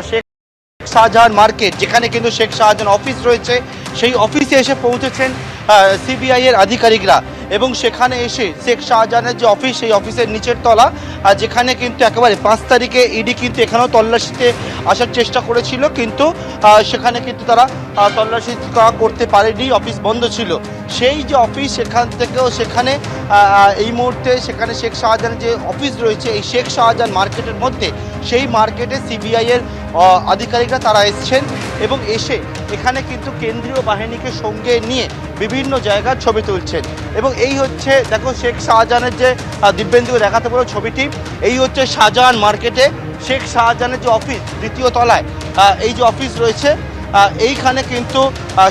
Sheikh Shahjahan market, যেখানে কিন্তু Sheikh Shahjahan office রয়েছে, সেই অফিসে এসে পৌঁছেছেন সিবিআই এর আধিকারিকরা। এবং সেখানে এসে শেখ শাহজাহানের যে অফিস সেই অফিসের নিচের তলা যেখানে কিন্তু একেবারে পাঁচ তারিখে ইডি কিন্তু এখানেও তল্লাশিতে আসার চেষ্টা করেছিল, কিন্তু সেখানে কিন্তু তারা তল্লাশি করতে পারেনি অফিস বন্ধ ছিল। সেই যে অফিস সেখান থেকেও সেখানে এই মুহূর্তে সেখানে শেখ শাহজাহানের যে অফিস রয়েছে, এই শেখ শাহজাহান মার্কেটের মধ্যে সেই মার্কেটে সিবিআই এর আধিকারিকরা তারা এসছেন এবং এসে এখানে কিন্তু কেন্দ্রীয় বাহিনীকে সঙ্গে নিয়ে বিভিন্ন জায়গার ছবি তুলছেন। এবং এই হচ্ছে, দেখো শেখ শাহজাহানের যে দিব্যেন্দুকে দেখাতে পারো ছবিটি, এই হচ্ছে শাহজাহান মার্কেটে শেখ শাহজাহানের যে অফিস, দ্বিতীয় তলায় এই যে অফিস রয়েছে এইখানে কিন্তু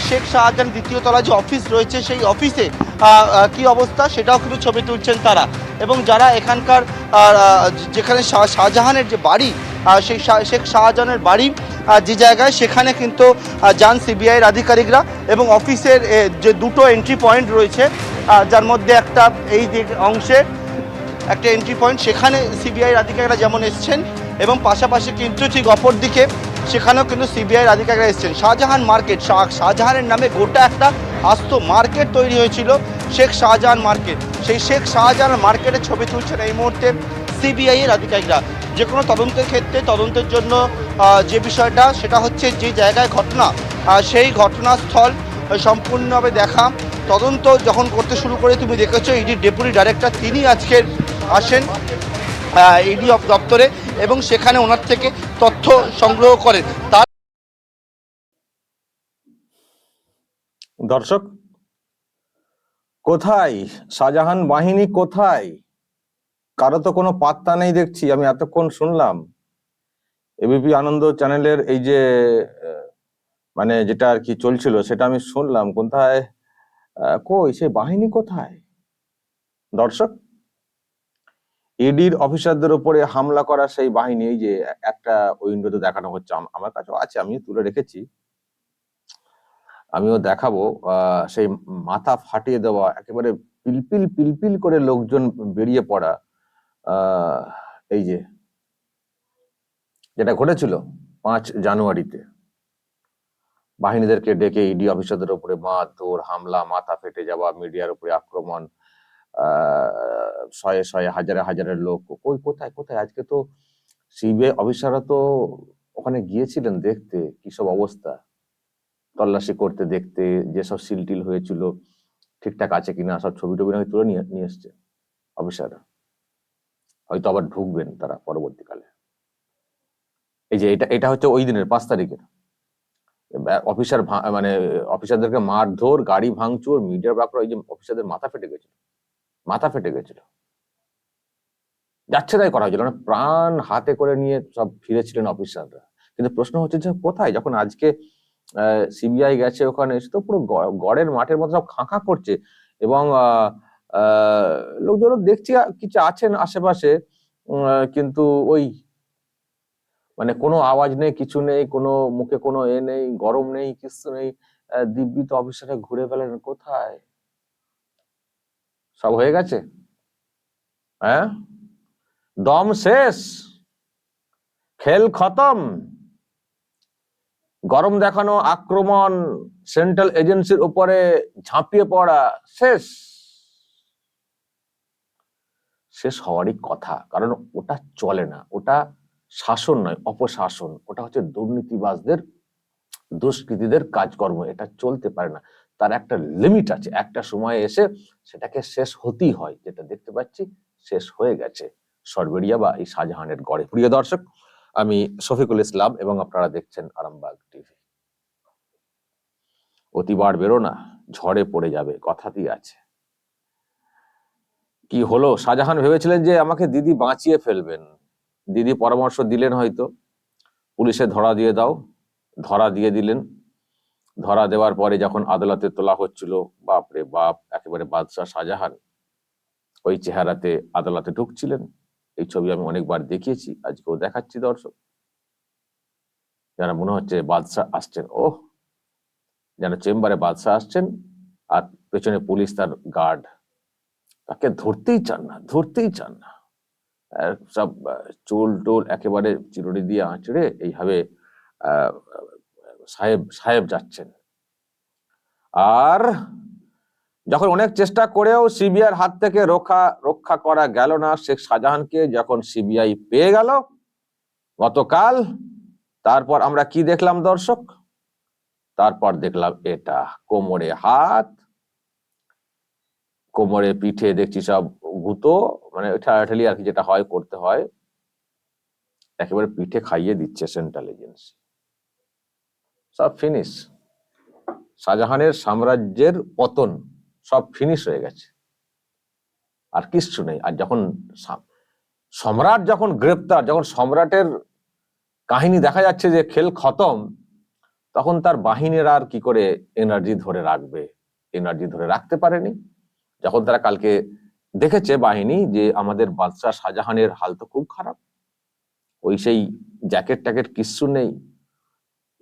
শেখ শাহজাহান দ্বিতীয় তলায় যে অফিস রয়েছে, সেই অফিসে কি অবস্থা? সেটাও কিন্তু ছবি তুলছেন তারা। এবং যারা এখানকার যেখানে শাহ- শাহজাহানের যে বাড়ি সেই শেখ শাহজাহানের বাড়ি যে জায়গায়, সেখানে কিন্তু যান সিবিআইয়ের আধিকারিকরা এবং অফিসের যে দুটো এন্ট্রি পয়েন্ট রয়েছে যার মধ্যে একটা এই অংশে, একটা এন্ট্রি পয়েন্ট সেখানে সিবিআইয়ের আধিকারিকরা যেমন এসছেন, এবং পাশাপাশি কিন্তু ঠিক অপর দিকে সেখানেও কিন্তু সিবিআইয়ের আধিকারিকরা এসছেন। শাহজাহান মার্কেট, শাহ- শাহজাহানের নামে গোটা একটা আস্ত মার্কেট তৈরি হয়েছিল, শেখ শাহজাহান মার্কেট। সেই শেখ শাহজাহান মার্কেটের ছবি তুলছেন এই মুহূর্তে সিবিআই এর আধিকারিকরা। যে কোনো তদন্তের ক্ষেত্রে তদন্তের জন্য যে বিষয়টা, সেটা হচ্ছে যে জায়গায় ঘটনা সেই ঘটনাস্থল সম্পূর্ণভাবে দেখা। তদন্ত যখন করতে শুরু করে, তুমি দেখেছ, ইডি ডেপুটি ডাইরেক্টর তিনি আজকের আসেন। ইডি দপ্তরে এবং সেখানে ওনার থেকে তথ্য সংগ্রহ করেন। তার দর্শক, কোথায়? শাহজাহান বাহিনী কোথায়? কারও তো কোনো পাত্তা নেই দেখছি, আমি এতক্ষণ শুনলাম। এবিপি আনন্দ চ্যানেলের এই যে মানে যেটা আর কি চলছিল, সেটা আমি শুনলাম। কোথায়? কই? সে বাহিনী কোথায়? দর্শক ইডির অফিসারদের উপরে হামলা করা সেই বাহিনী যে একটা উইন্ডোতে দেখানো হচ্ছে আমার কাছেও আছে আমি তুলে রেখেছি। আমিও দেখাবো সেই মাথা ফাটিয়ে দেওয়া, একেবারে পিলপিল পিলপিল করে লোকজন বেরিয়ে পড়া এই যে, যেটা ঘটেছিল পাঁচ জানুয়ারিতে। বাহিনীদেরকে ডেকে ইডি অফিসারদের উপরে মারধর, হামলা, মাথা ফেটে যাওয়া, মিডিয়ার উপরে আক্রমণ শয়ে শয়ে হাজারে হাজারের লোক। কই, কোথায় কোথায়? আজকে তো সিবিআই অফিসাররা তো ওখানে গিয়েছিলেন দেখতে, কি সব অবস্থা? তল্লাশি করতে দেখতে যেসব সিলটিল হয়েছিল, ঠিকঠাক আছে কিনা, সব ছবি টবি নাকি তুলে নিয়ে নিয়ে এসছে অফিসাররা। হয়তো আবার ঢুকবেন তারা পরবর্তীকালে। এই যে এটা এটা হচ্ছে ওই দিনের, পাঁচ তারিখের। অফিসার মানে অফিসারদেরকে মারধর, গাড়ি ভাঙচুর মিডিয়ার ব্যাপার ওই যে অফিসারদের মাথা ফেটে গেছিল। মাথা ফেটে গেছিল। যাচ্ছে তাই করা হয়েছিল মানে প্রাণ হাতে করে নিয়ে সব ফিরেছিলেন অফিসাররা। কিন্তু প্রশ্ন হচ্ছে যে কোথায়? যখন আজকে সিবিআই গেছে ওখানে এসে তো পুরো গড়ের মাঠের মতো সব খাঁখা করছে এবং লোকজন দেখছি কিছু আছেন আশেপাশে কিন্তু ওই মানে কোনো আওয়াজ নেই, কিছু নেই, কোনো মুখে কোনো এ নেই, গরম নেই, কিছু নেই দিব্যি তো অফিসারে ঘুরে গেলেন কোথায়? সব হয়ে গেছে? হ্যাঁ? দম শেষ। খেল খতম। গরম দেখানো আক্রমণ সেন্ট্রাল এজেন্সির উপরে ঝাঁপিয়ে পড়া শেষ। শেষ হওয়ারই কথা, কারণ ওটা চলে না। ওটা শাসন নয়, অপশাসন। ওটা হচ্ছে দুর্নীতিবাজদের, দুষ্কৃতীদের কাজকর্ম। এটা চলতে পারে না। তার একটা লিমিট আছে। একটা সময় এসে সেটাকে শেষ হতেই হয়। যেটা দেখতে পাচ্ছি শেষ হয়ে গেছে। সরবেরিয়া বা এই শাহজাহানের গড়ে। প্রিয় দর্শক, আমি শফিকুল ইসলাম এবং আপনারা দেখছেন আরামবাগ টিভি। অতিবার বেরো না, ঝড়ে পড়ে যাবে, কথাতেই আছে। কি হলো? শাহজাহান ভেবেছিলেন যে আমাকে দিদি বাঁচিয়ে ফেলবেন। দিদি পরামর্শ দিলেন হয়তো। পুলিশে ধরা দিয়ে দাও। ধরা দিয়ে দিলেন। ধরা দেওয়ার পরে যখন আদালতে তোলা হচ্ছিল, বাপরে বাপ, একেবারে বাদশাহ শাহজাহান, ওই চেহারাতে আদালতে ঢুকছিলেন। এই ছবি আমি অনেকবার দেখিয়েছি, আজকেও দেখাচ্ছি দর্শক। যেন মনে হচ্ছে বাদশাহ আসছেন। ওহ! যেন চেম্বারে বাদশাহ আসছেন আর পেছনে পুলিশ তার গার্ড। তাকে ধরতেই চান না, ধরতেই চান না। সব চুল টুল একেবারে চিরুনি দিয়ে আঁচড়ে এইভাবে সাহেব সাহেব যাচ্ছেন। আর যখন অনেক চেষ্টা করেও সিবিআইয়ের হাত থেকে রক্ষা রক্ষা করা গেল না, শেখ শাহজাহানকে যখন সিবিআই পেয়ে গেল, গতকাল, তারপর আমরা কি দেখলাম দর্শক? তারপর দেখলাম এটা, কোমরে হাত, কোমরে পিঠে দেখছি সব গুঁতো মানে ঠেলাঠেলি আর কি যেটা হয়, করতে হয়। একেবারে পিঠে খাইয়ে দিচ্ছে সেন্ট্রাল এজেন্সি সব ফিনিশ। শাহজাহানের সাম্রাজ্যের পতন সব ফিনিশ হয়ে গেছে। আর কিচ্ছু নেই। আর যখন সম্রাট যখন গ্রেপ্তার, যখন সম্রাটের কাহিনী দেখা যাচ্ছে যে খেল খতম, তখন তার বাহিনীর আর কি করে এনার্জি ধরে রাখবে? এনার্জি ধরে রাখতে পারেনি। যখন তারা কালকে দেখেছে বাহিনী যে আমাদের বাদশাহ শাহজাহানের হাল তো খুব খারাপ, ওই সেই জ্যাকেট ট্যাকেট কিচ্ছু নেই।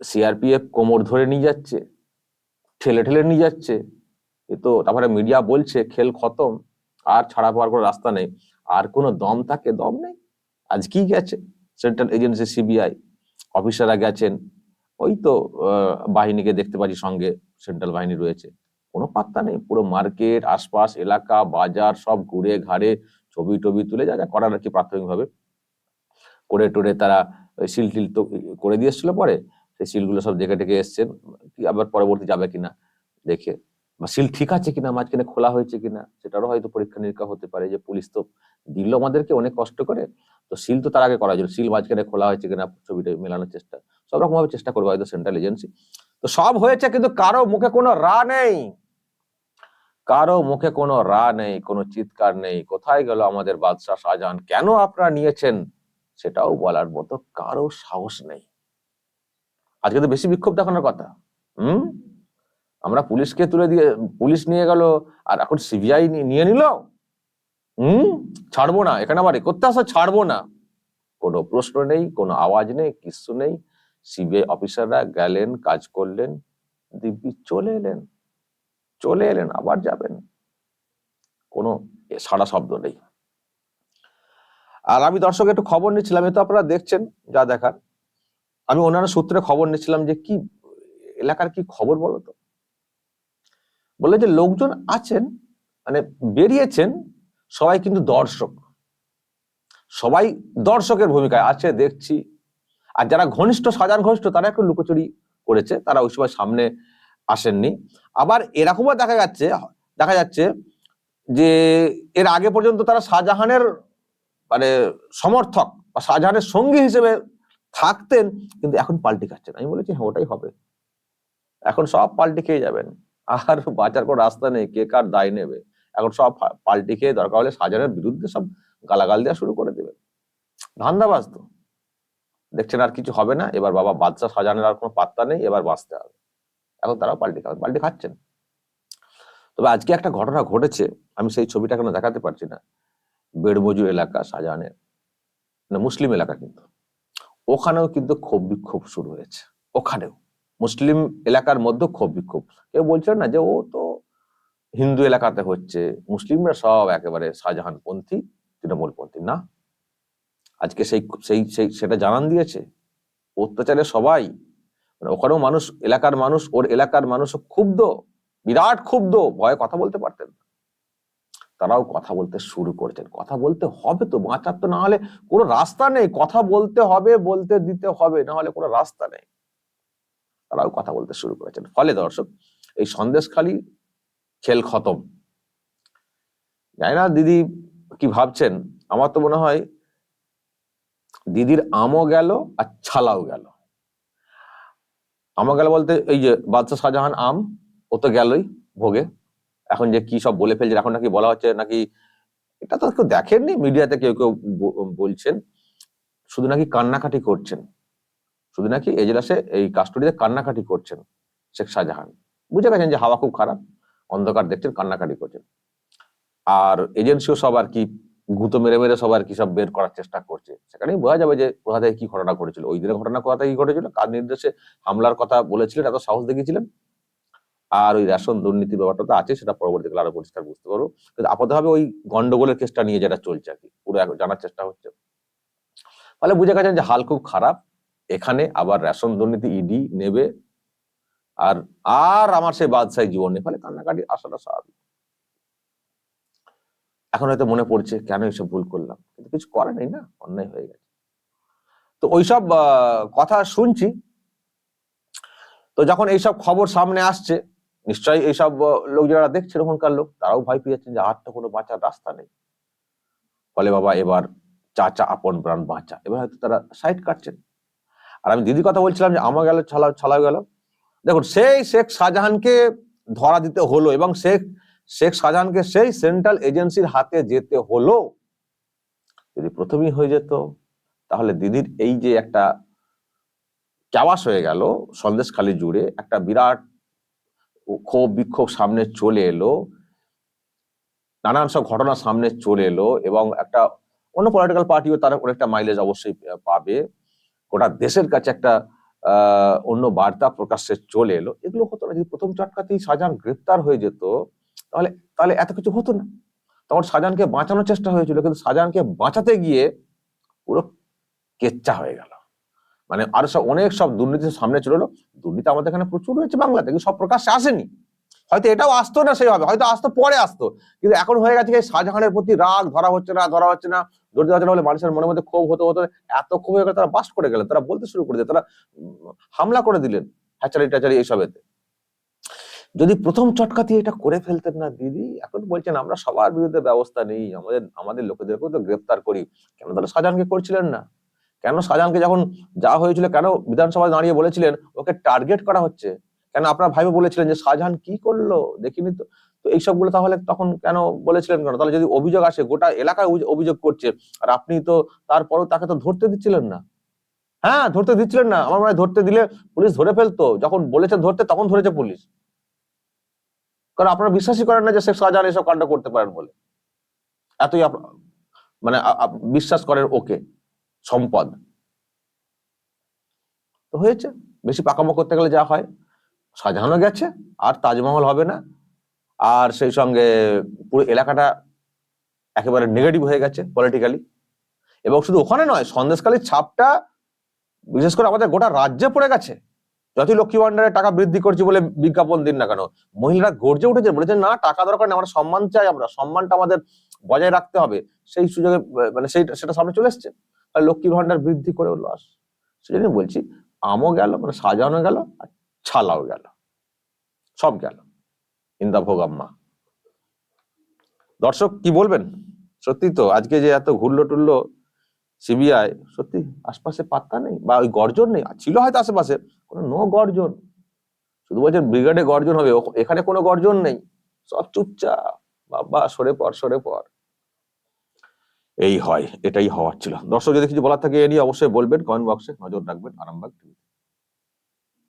সিআরপিএফ কোমর ধরে নিয়ে যাচ্ছে, ঠেলে ঠেলে নিয়ে যাচ্ছে, এ তো তারপরে মিডিয়া বলছে খেল খতম, আর ছাড়া পাওয়ার কোনো রাস্তা নেই, আর কোনো দম থাকে দম নেই। আজ আজকেই গেছে? সেন্ট্রাল এজেন্সি সিবিআই অফিসাররা গেছেন, ওই তো বাহিনীকে দেখতে পাচ্ছি সঙ্গে সেন্ট্রাল বাহিনী রয়েছে। কোনো পাত্তা নেই, পুরো মার্কেট আশপাশ, এলাকা, বাজার, সব ঘুরে ঘাড়ে ছবি টবি তুলে, যা যা করার আর কি প্রাথমিকভাবে। করে টোরে তারা সিল টিল তো, করে দিয়ে এসেছিল পরে সেই সিলগুলো সব দেখে টেকে এসছেন আবার পরবর্তী যাবে কিনা দেখে। বা সিল ঠিক আছে কিনা, মাঝখানে খোলা হয়েছে কিনা, সেটারও হয়তো পরীক্ষা নিরীক্ষা হতে পারে যে পুলিশ তো দিল আমাদেরকে, অনেক কষ্ট করে। তো সিল তো তার আগে করা হয়েছিল, সিল মাঝখানে খোলা হয়েছে কিনা ছবিটা মেলানোর চেষ্টা। সব রকম ভাবে চেষ্টা করবে হয়তো সেন্ট্রাল এজেন্সি। তো সব হয়েছে কিন্তু কারও মুখে কোনো রা নেই। কারও মুখে কোনো রা নেই, কোনো চিৎকার নেই। কোথায় গেল আমাদের বাদশাহ শাহজাহান? কেন আপনারা নিয়েছেন? সেটাও বলার মতো কারও সাহস নেই। আজকে তো বেশি বিক্ষোভ দেখানোর কথা। হুম? আমরা পুলিশকে তুলে দিয়ে, পুলিশ নিয়ে গেল, আর এখন সিবিআই নিয়ে নিল? হুম? ছাড়বো না, এখানে আবার করতে আসা ছাড়বো না। কোনো প্রশ্ন নেই, কোনো আওয়াজ নেই কিচ্ছু নেই। সিবিআই অফিসাররা গেলেন, কাজ করলেন, দিব্যি চলে এলেন। চলে এলেন, আবার যাবেন। কোনো সাড়া শব্দ নেই। আর আমি দর্শক একটু খবর নিচ্ছিলাম, এ তো আপনারা দেখছেন, যা দেখার। আমি অন্যান্য সূত্রে খবর নিচ্ছিলাম যে কি, এলাকার কি খবর বলো তো? বলে যে লোকজন আছেন মানে বেরিয়েছেন, সবাই কিন্তু দর্শক। সবাই দর্শকের ভূমিকায় আছে, দেখছি। আর যারা ঘনিষ্ঠ সাজান ঘনিষ্ঠ, তারা একটু লুকোচুরি করেছে, তারা ওই সময় সামনে আসেননি। আবার এরকমও দেখা যাচ্ছে দেখা যাচ্ছে যে এর আগে পর্যন্ত তারা শাহজাহানের মানে সমর্থক বা শাহজাহানের সঙ্গী হিসেবে থাকতেন, কিন্তু এখন পাল্টি খাচ্ছেন। আমি বলেছি হ্যাঁ ওটাই হবে। এখন সব পাল্টি খেয়ে যাবেন। আর বাঁচার কোনো রাস্তা নেই, কে কার দায় নেবে? এখন সব পাল্টি খেয়ে দরকার হলে সাজানের বিরুদ্ধে সব গালাগাল দেওয়া শুরু করে দেবে ধান্দাবাজ তো। দেখছেন আর কিছু হবে না, এবার বাবা বাদশাহ শাহজাহানের আর কোনো পাত্তা নেই, এবার বাঁচতে হবে। এখন তারাও পাল্টি খাবেন পাল্টি খাচ্ছেন। তবে আজকে একটা ঘটনা ঘটেছে, আমি সেই ছবিটা এখনও দেখাতে পারছি না। বেড়মজু এলাকা সাজানের। মানে মুসলিম এলাকা কিন্তু। ওখানেও কিন্তু ক্ষোভ বিক্ষোভ শুরু হয়েছে, ওখানেও। মুসলিম এলাকার মধ্যে ক্ষোভ বিক্ষোভ। কেউ বলছিল না যে ও তো হিন্দু এলাকাতে হচ্ছে, মুসলিমরা সব একেবারে শাহজাহান পন্থী তৃণমূল পন্থী না, আজকে সেই সেই সেই, সেটা জানান দিয়েছে অত্যাচারে সবাই। মানে ওখানেও মানুষ, এলাকার মানুষ, ওর এলাকার মানুষ ক্ষুব্ধ, বিরাট ক্ষুব্ধ, ভয়ে কথা বলতে পারতেন না। তারাও কথা বলতে শুরু করেছেন। কথা বলতে হবে তো, বাঁচার তো না হলে কোনো রাস্তা নেই। কথা বলতে হবে, বলতে দিতে হবে না হলে কোনো রাস্তা নেই। তারাও কথা বলতে শুরু করেছেন। ফলে দর্শক, এই সন্দেশখালী খেল খতম। জানি না, দিদি কি ভাবছেন? আমার তো মনে হয় দিদির আমও গেল আর ছালাও গেল। আমও গেল বলতে এই যে বাদশাহ শাহজাহান আম, ও তো গেলই ভোগে। এখন যে কি সব বলে ফেলছে এখন নাকি বলা হচ্ছে নাকি, এটা তো কেউ দেখেননি মিডিয়াতে, কেউ কেউ বলছেন। শুধু নাকি কান্নাকাটি করছেন। শুধু নাকি এজলাসে এই কাস্টডিতে কান্নাকাটি করছেন শেখ শাহজাহান। বুঝে গেছেন যে হাওয়া খুব খারাপ, অন্ধকার দেখছেন, কান্নাকাটি করছেন। আর এজেন্সিও সব আর কি, গুঁতো মেরে মেরে সব আর কি সব বের করার চেষ্টা করছে। সেখানেই বোঝা যাবে যে কোথা থেকে কি ঘটনা ঘটেছিল। ওই দিনের ঘটনা কোথা থেকে কি ঘটেছিল? কার নির্দেশে হামলার কথা বলেছিলেন? এত সাহস দেখিয়েছিলেন? আর ওই রেশন দুর্নীতি ব্যাপারটা তো আছে, সেটা পরবর্তীকালে আরও পরিষ্কার বুঝতে পারব। কিন্তু আপাতভাবে ওই গন্ডগোলের কেসটা নিয়ে যেটা চলছে আর কি, পুরো জানার চেষ্টা হচ্ছে। ফলে বুঝে গেছেন যে হাল খুব খারাপ, এখানে আবার রেশন দুর্নীতি ইডি নেবে, আর আর আমার সেই বাদশাহী জীবন নেই, ফলে কান্নাকাটি আসাটা স্বাভাবিক। এখন হয়তো মনে পড়ছে, কেন এইসব ভুল করলাম? কিন্তু কিছু করে নেই না, অন্যায় হয়ে গেছে। তো ওইসব কথা শুনছি। তো যখন এইসব খবর সামনে আসছে নিশ্চয়ই এইসব লোক যারা দেখছেন ওখানকার লোক, তারাও ভয় পেয়ে যাচ্ছেন যে আর তো কোনো বাঁচার রাস্তা নেই। ফলে বাবা, এবার চাচা আপন প্রাণ বাঁচা। এবার হয়তো তারা সাইড কাটছেন। আর আমি দিদি কথা বলছিলাম যে আমা গেল ছালা ছালাও গেল। দেখুন, সেই শেখ শাহজাহানকে ধরা দিতে হলো এবং শেখ শেখ শাহজাহানকে সেই সেন্ট্রাল এজেন্সির হাতে যেতে হলো। যদি প্রথমেই হয়ে যেত, তাহলে দিদির এই যে একটা চাওয়াস হয়ে গেল, সন্দেশখালী জুড়ে একটা বিরাট ক্ষোভ বিক্ষোভ সামনে চলে এলো। নানান সব ঘটনা সামনে চলে এলো এবং একটা অন্য পলিটিক্যাল পার্টিও তারা অনেকটা মাইলেজ অবশ্যই পাবে। গোটা দেশের কাছে একটা অন্য বার্তা প্রকাশ্যে চলে এলো। এগুলো হতো না, যদি প্রথম চটকাতেই শাহজাহান গ্রেপ্তার হয়ে যেত, তাহলে তাহলে এত কিছু হতো না। তখন শাহজাহানকে বাঁচানোর চেষ্টা হয়েছিল, কিন্তু শাহজাহানকে বাঁচাতে গিয়ে পুরো কেচ্চা হয়ে গেল। মানে আরও সব, অনেক সব দুর্নীতি সামনে চলে এলো। দুর্নীতি আমাদের এখানে প্রচুর হয়েছে বাংলাতে, কিন্তু সব প্রকাশ্যে আসেনি। হয়তো এটাও আসতো না সেইভাবে হয়তো আসতো, পরে আসতো। কিন্তু এখন হয়ে গেছে শাহজাহানের প্রতি রাগ, ধরা হচ্ছে না, ধরা হচ্ছে না ধরতে হচ্ছে না বলে মানুষের মনের মধ্যে ক্ষোভ হতে হতো এত ক্ষোভ হয়ে গেলে, তারা বাস্ট করে গেলেন, তারা বলতে শুরু করে দিলেন, তারা হামলা করে দিলেন, হ্যাচারি ট্যাচারি এইসবেতে। যদি প্রথম চটকাতি এটা করে ফেলতেন না দিদি, এখন বলছেন আমরা সবার বিরুদ্ধে ব্যবস্থা নেই, আমাদের আমাদের লোকেদেরকেও তো গ্রেপ্তার করি। কেন তাহলে শাহজাহানকে করছিলেন না? কেন শাহজাহানকে যখন যা হয়েছিল, কেন বিধানসভায় দাঁড়িয়ে বলেছিলেন, ওকে টার্গেট করা হচ্ছে? কেন আপনার ভাইবে বলেছিলেন যে শাহজাহান কি করল? দেখিনি তো। তো এইসবগুলো তাহলে তখন কেন বলেছিলেন কেন? তাহলে যদি অভিযোগ আসে, গোটা এলাকায় অভিযোগ করছে, আর আপনি তো তারপরও তাকে তো ধরতে দিচ্ছিলেন না। হ্যাঁ ধরতে দিচ্ছিলেন না। আমার মনে ধরতে দিলে পুলিশ ধরে ফেলতো। যখন বলেছে ধরতে, তখন ধরেছে পুলিশ। কারণ আপনারা বিশ্বাসই করেন না যে শেখ শাহজাহান এসব কাণ্ড করতে পারেন বলে। এতই মানে বিশ্বাস করেন ওকে। সম্পদ। তো হয়েছে, বেশি পাকামো করতে গেলে যা হয়, সাজানো গেছে, আর তাজমহল হবে না। আর সেই সঙ্গে পুরো এলাকাটা একেবারে নেগেটিভ হয়ে গেছে পলিটিক্যালি এবং শুধু ওখানে নয় সন্দেশকালীর ছাপটা, বিশেষ করে আমাদের গোটা রাজ্যে পড়ে গেছে। যতই লক্ষ্মী ভান্ডারের টাকা বৃদ্ধি করছি বলে বিজ্ঞাপন দিন না কেন, মহিলারা গর্জে উঠেছে, বলেছে, না, টাকা দরকার নেই, আমরা সম্মান চাই আমরা, সম্মানটা আমাদের বজায় রাখতে হবে। সেই সুযোগে মানে সেই, সেটা সামনে চলে এসছে। আর লক্ষ্মী ভান্ডার বৃদ্ধি করে লস সেজন্য বলছি, আমও গেল মানে সাজানো গেল, আর ছালাও গেল। সব গেল। ইন্দা ভোগাম্মা। দর্শক, কি বলবেন? সত্যি তো, আজকে যে এত ঘুরলো টুরলো সিবিআই সত্যি আশপাশে পাত্তা নেই, বা ওই গর্জন নেই। ছিল হয়তো আশেপাশে, কোনো নো গর্জন। শুধু বলছেন ব্রিগেডে গর্জন হবে, এখানে কোনো গর্জন নেই। সব চুপচাপ। বাবা, সরে পর সরে পর এই হয়, এটাই হওয়ার ছিল। দর্শক যদি কিছু বলার থাকে, এ নিয়ে অবশ্যই বলবেন কমেন্ট বক্সে নজর রাখবেন, আরামবাগ টিভি